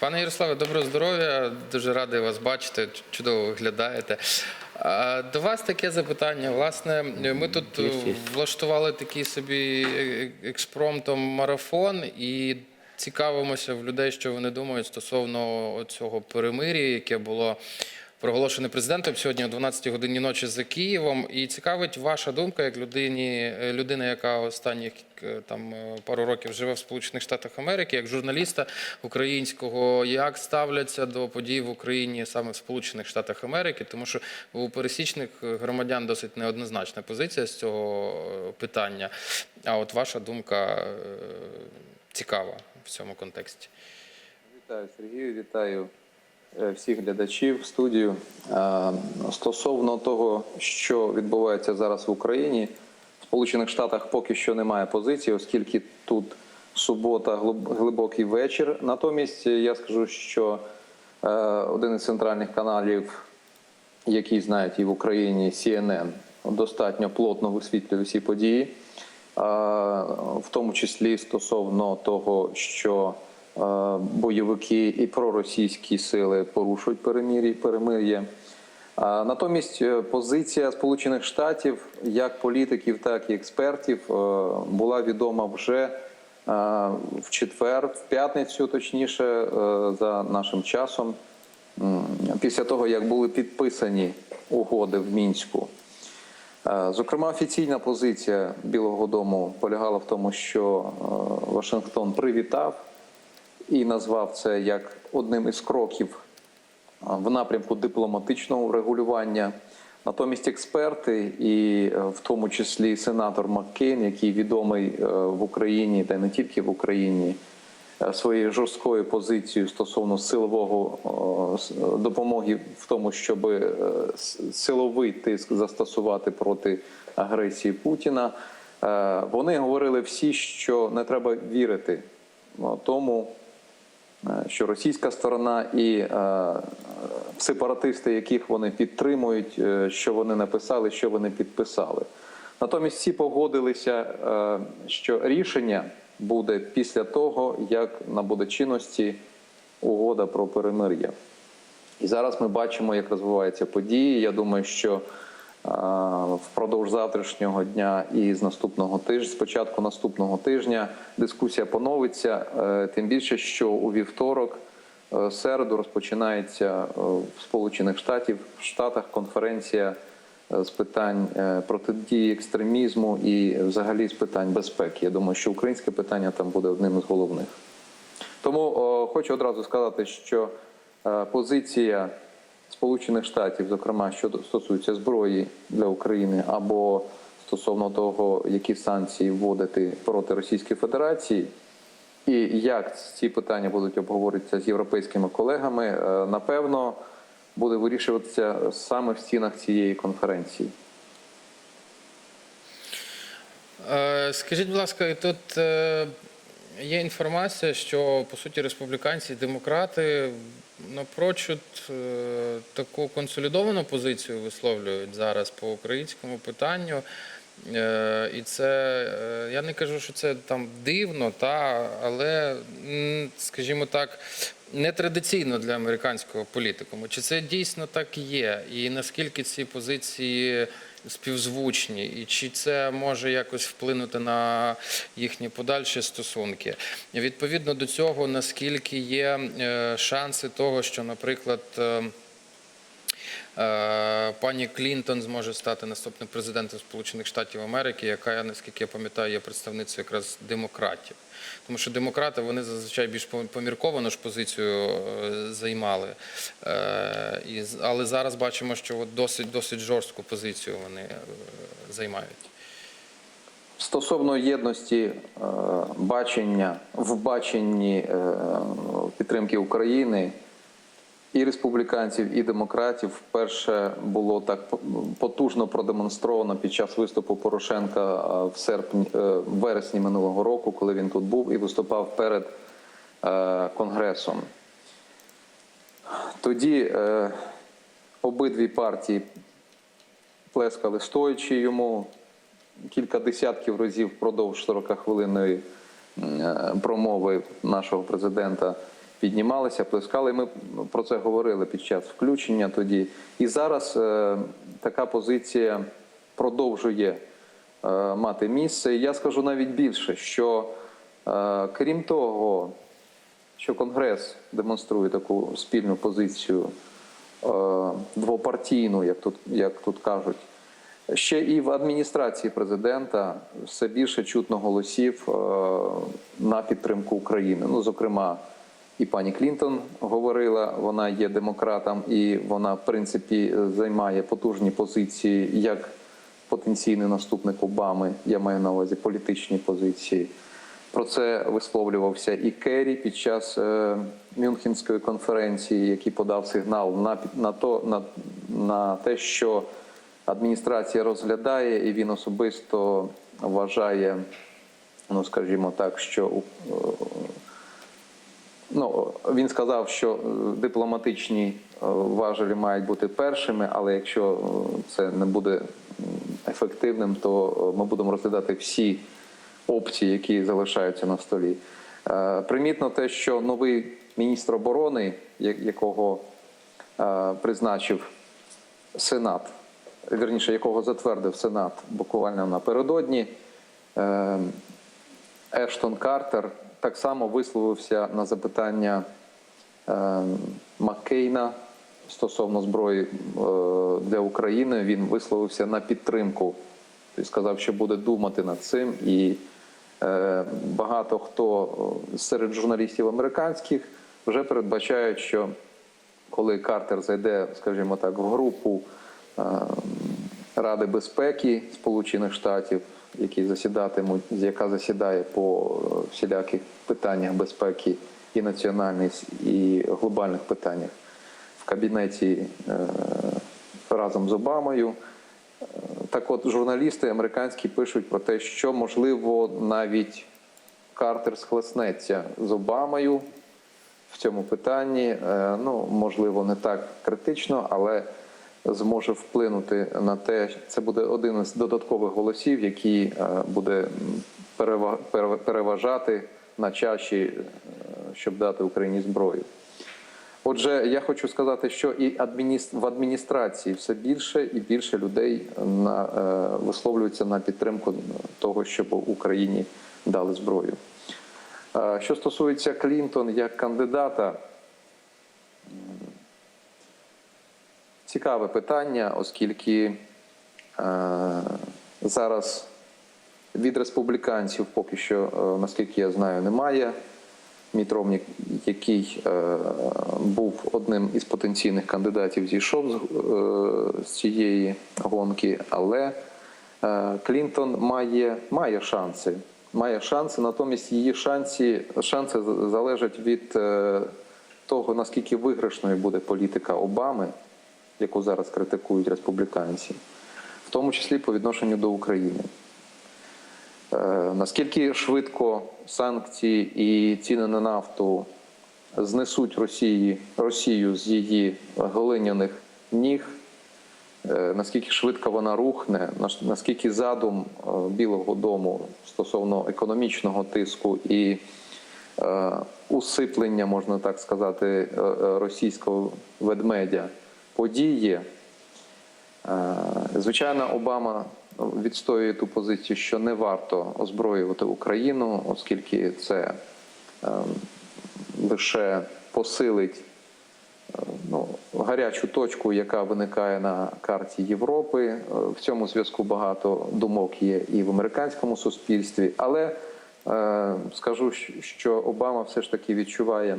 Пане Ярославе, доброго здоров'я. Дуже радий вас бачити. Чудово виглядаєте. До вас таке запитання. Власне, ми тут влаштували такий собі е- експромтом марафон і цікавимося в людей, що вони думають стосовно цього перемир'я, яке було проголошене президентом сьогодні о 12 годині ночі за Києвом. І цікавить ваша думка, як людині, е, людина, яка останніх е, там е, пару років живе в Сполучених Штатах Америки, як журналіста українського, як ставляться до подій в Україні саме в Сполучених Штатах Америки, тому що у пересічних громадян досить неоднозначна позиція з цього питання. А от ваша думка цікава в цьому контексті. Вітаю Сергію, вітаю всіх глядачів студію. Е, Стосовно того, що відбувається зараз в Україні, в Сполучених Штатах поки що немає позиції, оскільки тут субота, глибокий вечір. Натомість е, я скажу, що е, один із центральних каналів, який знають і в Україні, CNN, достатньо плотно висвітлює всі події, в тому числі стосовно того, що е, бойовики і проросійські сили порушують перемир'я. Натомість е, позиція Сполучених Штатів, як політиків, так і експертів, е, була відома вже е, в четвер, в п'ятницю, точніше, за нашим часом, після того як були підписані угоди в мінську. Зокрема, офіційна позиція Білого Дому полягала в тому, що Вашингтон привітав і назвав це як одним із кроків в напрямку дипломатичного врегулювання. Натомість експерти, і е, в тому числі сенатор Маккейн, який відомий е, в Україні та й не тільки в Україні, е, своєю жорсткою позицією стосовно силового допомоги в тому, щоб силовий тиск застосувати проти агресії Путіна. Вони говорили всі, що не треба вірити тому, що російська сторона і е, сепаратисти, яких вони підтримують, е, що вони написали, що вони підписали. Натомість всі погодилися, е, що рішення буде після того, як набуде чинності угода про перемир'я. І зараз ми бачимо, як розвиваються події. Я думаю, що е, впродовж завтрашнього дня і з наступного тижня, з початку наступного тижня, дискусія поновиться. Е, Тим більше, що у вівторок, е, середу, розпочинається е, в Сполучених Штатів в Штатах конференція з питань протидії екстремізму і взагалі з питань безпеки. Я думаю, що українське питання там буде одним із головних. Тому о, хочу одразу сказати, що позиція Сполучених Штатів, зокрема щодо стосується зброї для України або стосовно того, які санкції вводити проти Російської Федерації, і як ці питання будуть обговорюватися з європейськими колегами, е, напевно, буде вирішуватися саме в стінах цієї конференції. Е, Скажіть, будь ласка, тут е, є інформація, що по суті республіканці і демократи напрочуд е, таку консолідовану позицію висловлюють зараз по українському питанню. Е, І це е, я не кажу, що це там дивно, та але скажімо так, нетрадиційно для американського політикуму. Чи це дійсно так є? І наскільки ці позиції співзвучні, і чи це може якось вплинути на їхні подальші стосунки? Відповідно до цього, наскільки є е, шанси того, що, наприклад, е, Пані Клінтон зможе стати наступним президентом Сполучених Штатів Америки, яка, наскільки я пам'ятаю, є представницею якраз демократів. Тому що демократи вони зазвичай більш помірковану ж позицію е, займали. Е, Але зараз бачимо, що досить, досить жорстку позицію вони е, займають. Стосовно єдності е, бачення в баченні е, підтримки України і республіканців, і демократів вперше було так потужно продемонстровано під час виступу Порошенка е, в серпні е, вересні минулого року, коли він тут був і виступав перед е, конгресом. Тоді обидві партії плескали стоячи йому кілька десятків разів впродовж 40-хвилинної е, промови нашого президента. Піднімалися, плескали. Ми про це говорили під час включення тоді. І зараз е, така позиція продовжує е, мати місце. Я скажу навіть більше, що е, крім того, що Конгрес демонструє таку спільну позицію е, двопартійну, як тут, як тут кажуть. Ще і в адміністрації президента все більше чутно голосів е, на підтримку України. Ну, зокрема, і пані Клінтон говорила, вона є демократом, і вона, в принципі, займає потужні позиції як потенційний наступник Обами. Я маю на увазі політичні позиції. Про це висловлювався і Керрі під час е, Мюнхенської конференції, який подав сигнал на, на, то, на, на те, що адміністрація розглядає, і він особисто вважає, ну скажімо так, що е, Ну, він сказав, що е, дипломатичні е, важелі мають бути першими, але якщо е, це не буде ефективним, то ми будемо розглядати всі опції, які залишаються на столі. Примітно те, що новий міністр оборони, якого призначив Сенат, вірніше, якого затвердив Сенат буквально напередодні, Ештон Картер так само висловився на запитання е, Маккейна стосовно зброї е, для України. Він висловився на підтримку. Тобто сказав, що буде думати над цим. І е, багато хто е, серед журналістів американських вже передбачають, що коли Картер зайде, скажімо так, в групу е, Ради безпеки Сполучених Штатів, які засідатимуть, яка засідає по е, всіляких питаннях безпеки і національних, і глобальних питаннях в кабінеті е, разом з Обамою. Е, Так от журналісти американські пишуть про те, що можливо навіть Картер схлеснеться з Обамою в цьому питанні. Ну, можливо, не так критично, але зможе вплинути на те, це буде один із додаткових голосів, який е, буде переважати на чаші, е, щоб дати Україні зброю. Отже, я хочу сказати, що і в адміністрації все більше і більше людей на, е, висловлюються на підтримку того, щоб Україні дали зброю. Е, Що стосується Клінтон як кандидата, цікаве питання, оскільки е, зараз від республіканців поки що, е, наскільки я знаю, немає. Міт Ромнік, який е, був одним із потенційних кандидатів, зійшов з, е, з цієї гонки, але е, Клінтон має, має шанси. Має шанси, натомість її шанси, шанси залежать від е, того, наскільки виграшною буде політика Обами, яку зараз критикують республіканці, в тому числі по відношенню до України. Е, Наскільки швидко санкції і ціни на нафту знесуть Росії, Росію з її глиняних ніг, е, наскільки швидко вона рухне, наскільки задум е, Білого Дому стосовно економічного тиску і усиплення, можна так сказати, російського ведмедя подіє, Е, Звичайно, Обама відстоює ту позицію, що не варто озброювати Україну, оскільки це е, лише посилить е, ну, гарячу точку, яка виникає на карті Європи. В цьому зв'язку багато думок є і в американському суспільстві. Але скажу, що Обама все ж таки відчуває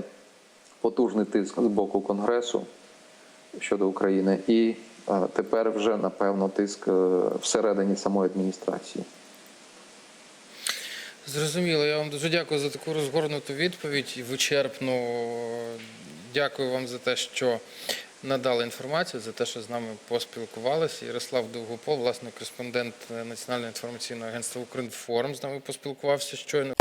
потужний тиск з боку Конгресу щодо України, і е, тепер вже напевно тиск е, всередині самої адміністрації. Зрозуміло, я вам дуже дякую за таку розгорнуту відповідь вичерпну. Дякую вам за те, що надали інформацію, за те, що з нами поспілкувалися. Ярослав Довгопол, власне, кореспондент Національного інформаційного агентства «Укрінформ» з нами поспілкувався щойно.